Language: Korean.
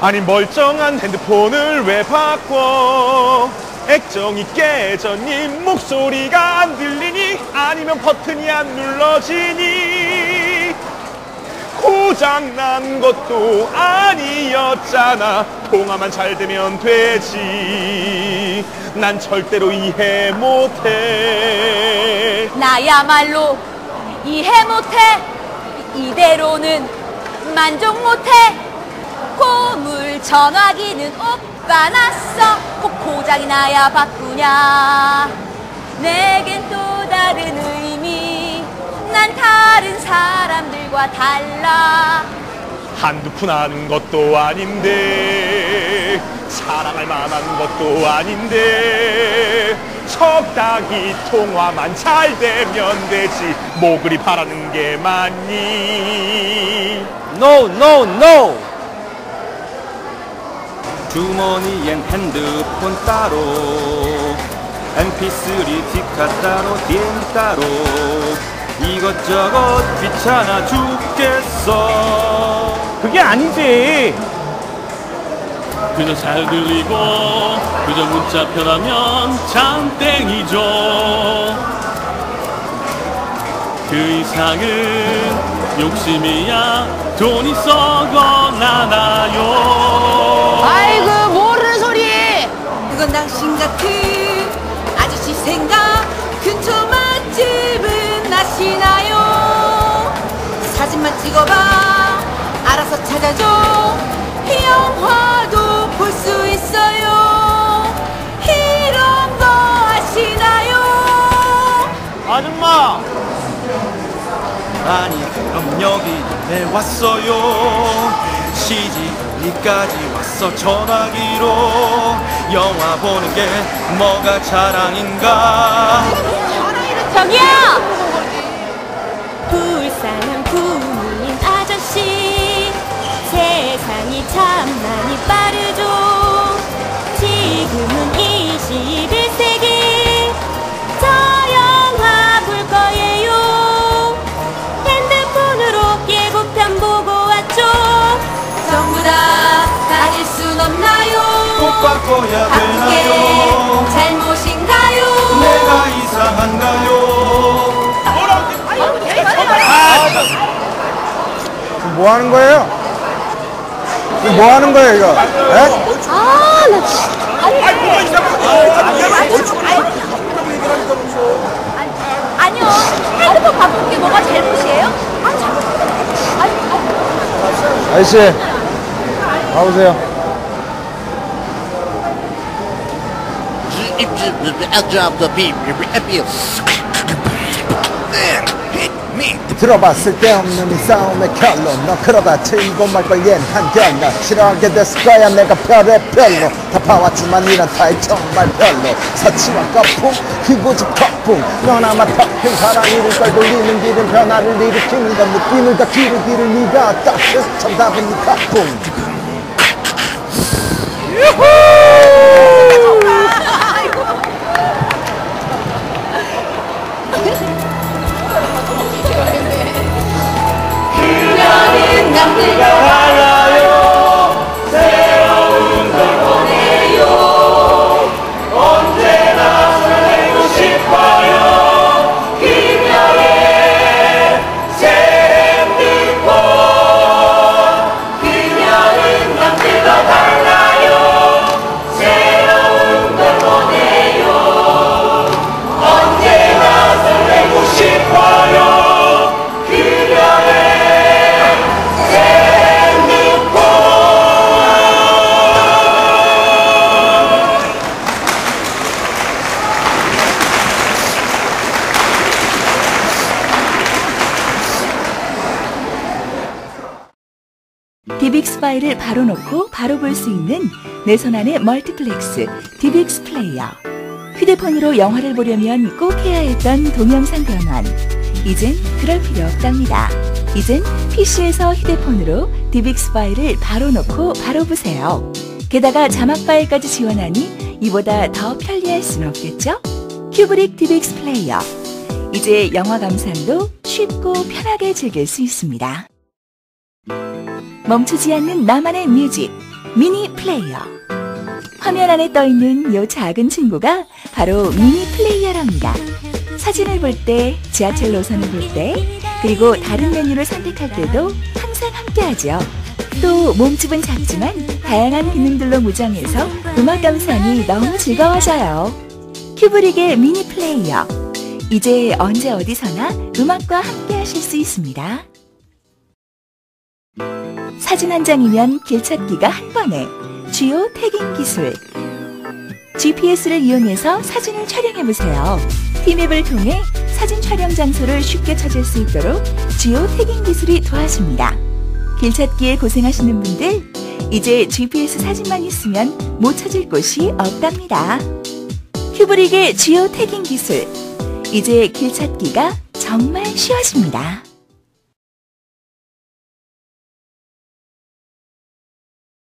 아니 멀쩡한 핸드폰을 왜 바꿔? 액정이 깨졌니? 목소리가 안 들리니? 아니면 버튼이 안 눌러지니? 고장난 것도 아니었잖아. 통화만 잘 되면 되지. 난 절대로 이해 못해. 나야말로 이해 못해. 이대로는 만족 못해 고물 전화기는 오빠 났어. 꼭 고장이 나야 바꾸냐. 내겐 또 다른 의미. 난 다른 사람들과 달라. 한두 푼 하는 것도 아닌데 사랑할 만한 것도 아닌데 적당히 통화만 잘 되면 되지. 뭐 그리 바라는 게 많니? No, no, no! 주머니엔 핸드폰 따로 mp3 디카 따로 딘 따로. 이것저것 귀찮아 죽겠어. 그게 아니지. 그저 잘 들리고 그저 문자 편하면 참 땡이죠. 그 이상은 욕심이야 돈이 썩어 나나요 당신 같은 아저씨 생각 근처 맛집은 아시나요? 사진만 찍어봐. 알아서 찾아줘. 영화도 볼 수 있어요. 이런 거 아시나요? 아줌마. 아니 그럼 여기에 왔어요. 시집 이까지 왔어. 전화기로 영화 보는 게 뭐가 자랑인가? 저기요! 불쌍한 부모님 아저씨. 세상이 참 많이 바꾸게 되나요 잘못인가요 내가 이상한가요 뭐 하는 거예요? 뭐 하는 거예요, 이거? 예? 아나 진짜 아니요 핸드폰 바꾼 게 뭐가 잘못이에요? 아 잘못 아니 아니 아저씨, 나오세요. 들어봤을 때 없는 이 싸움의 결론 너 그러다 치고 말걸 얜 한결로 싫어하게 됐을 거야 내가 별의 별로. 다 봐왔지만 이런 타입 정말 별로. 사치와 거품 희고집 거품. 너나마 터핑 사랑 이룰 걸 돌리는 길은 변화를 일으키는 건 느낌을 다 기르기를 네가 따뜻 정답은 네 거품 그녀는 남들과 디빅스 파일을 바로 놓고 바로 볼 수 있는 내 손 안의 멀티플렉스 디빅스 플레이어. 휴대폰으로 영화를 보려면 꼭 해야 했던 동영상 변환. 이젠 그럴 필요 없답니다. 이젠 PC에서 휴대폰으로 디빅스 파일을 바로 놓고 바로 보세요. 게다가 자막 파일까지 지원하니 이보다 더 편리할 수는 없겠죠? 큐브릭 디빅스 플레이어. 이제 영화 감상도 쉽고 편하게 즐길 수 있습니다. 멈추지 않는 나만의 뮤직 미니 플레이어. 화면 안에 떠 있는 요 작은 친구가 바로 미니 플레이어랍니다. 사진을 볼 때, 지하철 노선을 볼 때, 그리고 다른 메뉴를 선택할 때도 항상 함께하죠. 또 몸집은 작지만 다양한 기능들로 무장해서 음악 감상이 너무 즐거워져요. 큐브릭의 미니 플레이어. 이제 언제 어디서나 음악과 함께 하실 수 있습니다. 사진 한 장이면 길 찾기가 한 번에 주요 태깅 기술. GPS를 이용해서 사진을 촬영해 보세요. 티맵을 통해 사진 촬영 장소를 쉽게 찾을 수 있도록 주요 태깅 기술이 도와줍니다. 길 찾기에 고생하시는 분들, 이제 GPS 사진만 있으면 못 찾을 곳이 없답니다. 큐브릭의 주요 태깅 기술. 이제 길 찾기가 정말 쉬워집니다.